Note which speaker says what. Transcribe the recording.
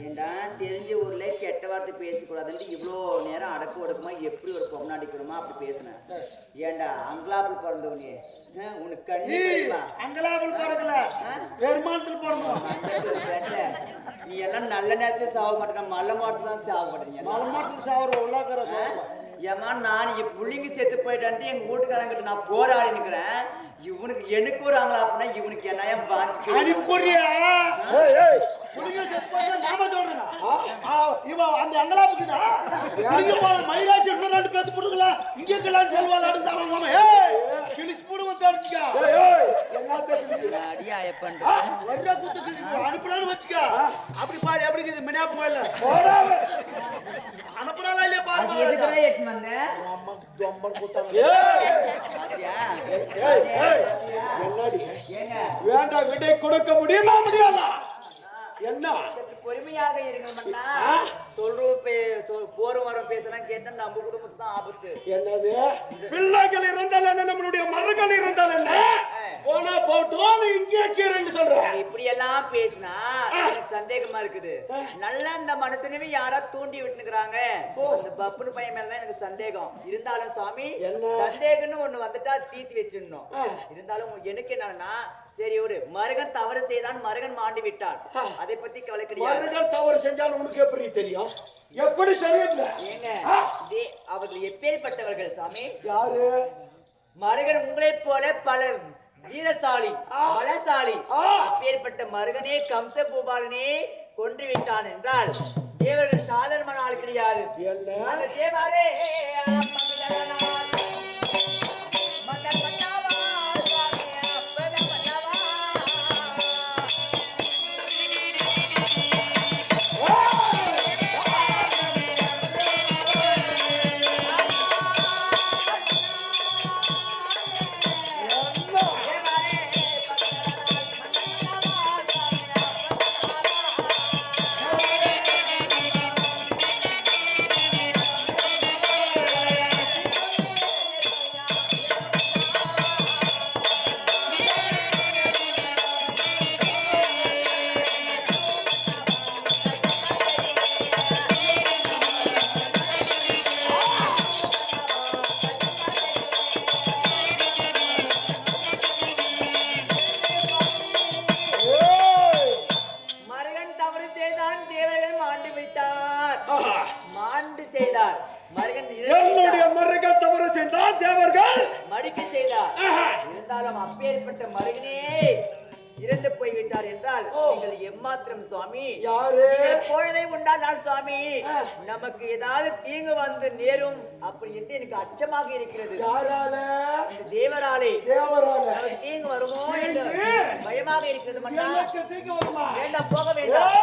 Speaker 1: ஏண்டா தெரிஞ்ச ஊர்ல கெட்ட வார்த்தை பேசக்கூடாதுன்ட்டு இவ்வளோ நேரம் அடக்கு ஒடுக்குமா எப்படி ஒரு பொண்ணு அடிக்கணுமா அப்படி பேசினேன் ஏண்டா அங்கலாப்பில் பிறந்தவனே உனக்கு கண்ணு தெரியுமா?
Speaker 2: அங்கலாபல் பிறக்கல. பெருமானத்தில் பிறந்தோம்.
Speaker 1: நீ எல்லாம் நல்ல நேரத்துல சாக மாட்டேன் மல்ல மாட்டத்துல சாக மாட்டேங்க
Speaker 2: மலமாட்டத்தில் சாவர உள்ளாக்கிற
Speaker 1: ஏமா நான் என் புள்ளிங்க செத்து போயிட்டான்ட்டு எங்க வீட்டுக்காரங்கிட்ட நான் போராடி நிக்கிறேன். இவனுக்கு எனக்கு ஒரு ஆங்களா அப்படின்னா இவனுக்கு என்ன ஏன் பாக்கி
Speaker 2: இவன் அந்த அங்கலாப்புக்குதா இன்னும் ரெண்டு பேத்து புடுங்களா இங்க இருக்கலாம் சொல்லுவாங்க அடுத்து ஏய் கிழிச்சு புடுங்க தெரிஞ்சுக்க
Speaker 1: அடியா எப்பன்
Speaker 2: வர்ற குத்து அனுப்புறான்னு வச்சுக்க. அப்படி பாரு எப்படி மினா போயில அனுப்புறாளா இல்லையா
Speaker 1: அது
Speaker 2: பாரு வேண்டாம் விடை கொடுக்க முடியுமா முடியாதா என்ன
Speaker 1: பொறுமையாக இருங்கள் மன்னா சொல்றோம் பே சொல் போரும் வரும் பேசலாம் கேட்டா நம்ம குடும்பத்துக்கு தான் ஆபத்து
Speaker 2: என்னது பிள்ளைகள் இங்கே கீரைன்னு சொல்ற
Speaker 1: இப்படி எல்லாம் பேசினா எனக்கு சந்தேகமா இருக்குது. நல்லா இந்த மனுஷனவே யாரா தூண்டி விட்டுனுக்குறாங்க அந்த பப்புனு பையன் மேலதான் எனக்கு சந்தேகம். இருந்தாலும் சாமி? சந்தேகம்னு ஒண்ணு வந்துட்டா தீத்தி வச்சிடணும். இருந்தாலும் எனக்கு என்னன்னா சரி ஒரு மருகன் தவறு செய்தான் மருகன் மாண்டி விட்டான். அதை பத்தி கவலை கிடையாது.
Speaker 2: தவறு செஞ்சால் உனக்கு எப்படி தெரியும்? எப்படி தெரியல
Speaker 1: ஏங்க இதே அவர்கள் எப்பேற்பட்டவர்கள் சாமி?
Speaker 2: யாரு?
Speaker 1: மருகன் உங்களைப் போல பல வீரசாலி பலசாலி. அப்பேற்பட்ட மருகனே கம்ச பூபாலனே கொன்று விட்டான் என்றால் தேவர்கள் சாதாரணமான ஆள் கிடையாது. செய்தார்.
Speaker 2: என்னுடைய. மரங்கள் தவறு சென்றால் தேவர்கள்
Speaker 1: மடிக்க செய்தார். இருந்தாலும் அப்பேற்பட்ட மருகனே இறந்து போய்விட்டார் என்றால் நீங்கள் எம்மாத்திரம் சுவாமி.
Speaker 2: யாரு?
Speaker 1: பொழுதை உண்டானால் சுவாமி. நமக்கு ஏதாவது தீங்கு வந்து நேரும் அப்படி என்று எனக்கு அச்சமாக இருக்கிறது.
Speaker 2: யாரால?
Speaker 1: இந்த தேவராலே. தீங்கு வருமோ என்று பயமாக இருக்கிறது
Speaker 2: வருமா?
Speaker 1: வேண்டாம் போக வேண்டாம்.